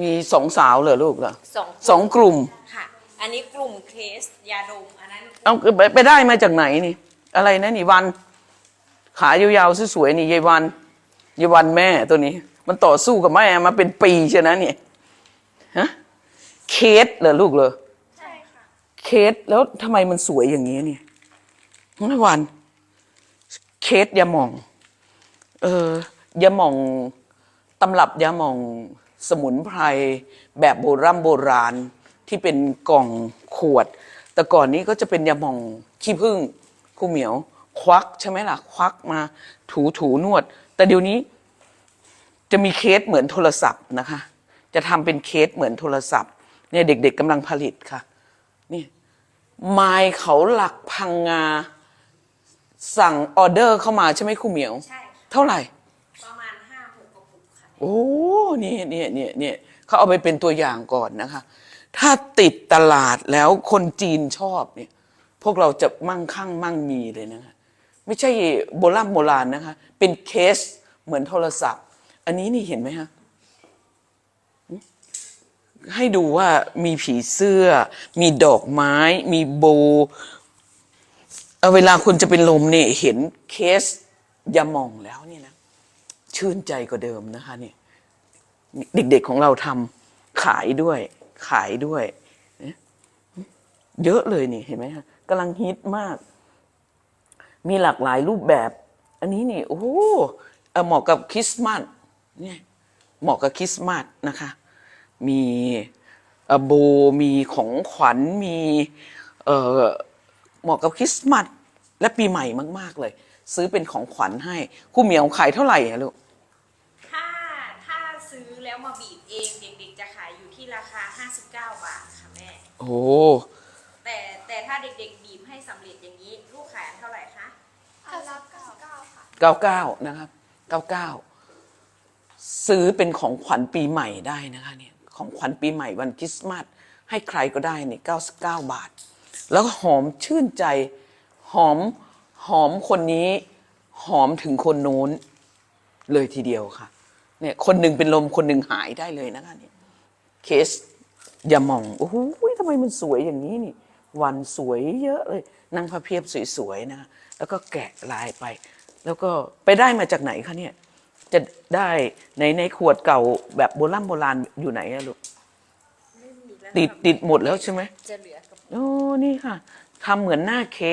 มีสองสาวเหรอลูกเหรอสองสองกลุ่มค่ะ อันนี้กลุ่มเคสยาดมอันนั้นเอาไปไปได้มาจากไหนนี่ อะไรนะนี่วัน ขายาวๆสวยๆนี่ยายวันยายวันแม่ตัวนี้ มันต่อสู้กับแม่มาเป็นปีใช่นะเนี่ยฮะเคสเหรอลูกเหรอใช่ค่ะเคสแล้วทำไมมันสวยอย่างนี้เนี่ยยายวัน เคสยาหม่อง เออยาหม่องตำรับยาหม่อง สมุนไพรแบบโบราณโบราณที่เป็นกล่องขวด แต่ก่อนนี้ก็จะเป็นยาหม่องขี้ผึ้งครูเหมียว ควักใช่ไหมล่ะ ควักมาถูถูนวด แต่เดี๋ยวนี้จะมีเคสเหมือนโทรศัพท์นะคะ จะทำเป็นเคสเหมือนโทรศัพท์เนี่ยเด็ก ๆกำลังผลิตค่ะนี่ไมล์เขาหลักพังงา สั่งออเดอร์เข้ามาใช่ไหมครูเหมียวใช่ค่ะเท่าไหร่ โอ้นี่เนี่ยเนี่ยเนี่ยเขาเอาไปเป็นตัวอย่างก่อนนะคะ ถ้าติดตลาดแล้วคนจีนชอบเนี่ย พวกเราจะมั่งคั่งมั่งมีเลยนะคะไม่ใช่โบราณโบราณนะคะ เป็นเคสเหมือนโทรศัพท์ อันนี้นี่เห็นไหมฮะให้ดูว่ามีผีเสื้อ มีดอกไม้ มีโบว์เเวลาคุณจะเป็นลมเนี่ยเห็นเคสยามองแล้วเนี่ยนะ ชื่นใจกว่าเดิมนะคะเนี่ยเด็กๆของเราทำขายด้วย ขายด้วย เยอะเลยนี่เห็นไหมฮะกำลังฮิตมาก มีหลากหลายรูปแบบ อันนี้นี่ โอ้เหมาะกับคริสต์มาสเนี่ยเหมาะกับคริสต์มาสนะคะ มีโบมีของขวัญมีเหมาะกับคริสต์มาสและปีใหม่มาก ๆ เลย ซื้อเป็นของขวัญให้ครูเหมียวขายเท่าไหร่อะลูก ซื้อแล้วมาบีบเองเด็กๆจะขายอยู่ที่ราคา 59 บาทค่ะแม่ โอ้ แต่แต่ถ้าเด็กๆบีบให้สำเร็จอย่างนี้ ลูกขายอันเท่าไหร่คะอันละเก้าเก้าค่ะเก้าเก้านะครับเก้าเก้าซื้อเป็นของขวัญปีใหม่ได้นะคะเนี่ยของขวัญปีใหม่วันคริสต์มาสให้ใครก็ได้เนี่ยเก้าสิบเก้าบาท แล้วก็หอมชื่นใจหอมหอมคนนี้ หอมถึงคนโน้นเลยทีเดียวค่ะ เนี่ยคนหนึ่งเป็นลมคนหนึ่งหายได้เลยนะคะเนี่ยเคสอย่ามองโอ้โหทำไมมันสวยอย่างนี้นี่ วันสวยเยอะเลยนั่งพระเพียบสวยๆนะคะแล้วก็แกะลายไป แล้วก็ไปได้มาจากไหนคะเนี่ยจะได้ในในขวดเก่าแบบโบราณโบราณอยู่ไหนอะลูกไม่มีแล้วติดติดหมดแล้วใช่ไหมจะเหลือกับโอ้นี่ค่ะทำเหมือนหน้าเค้ก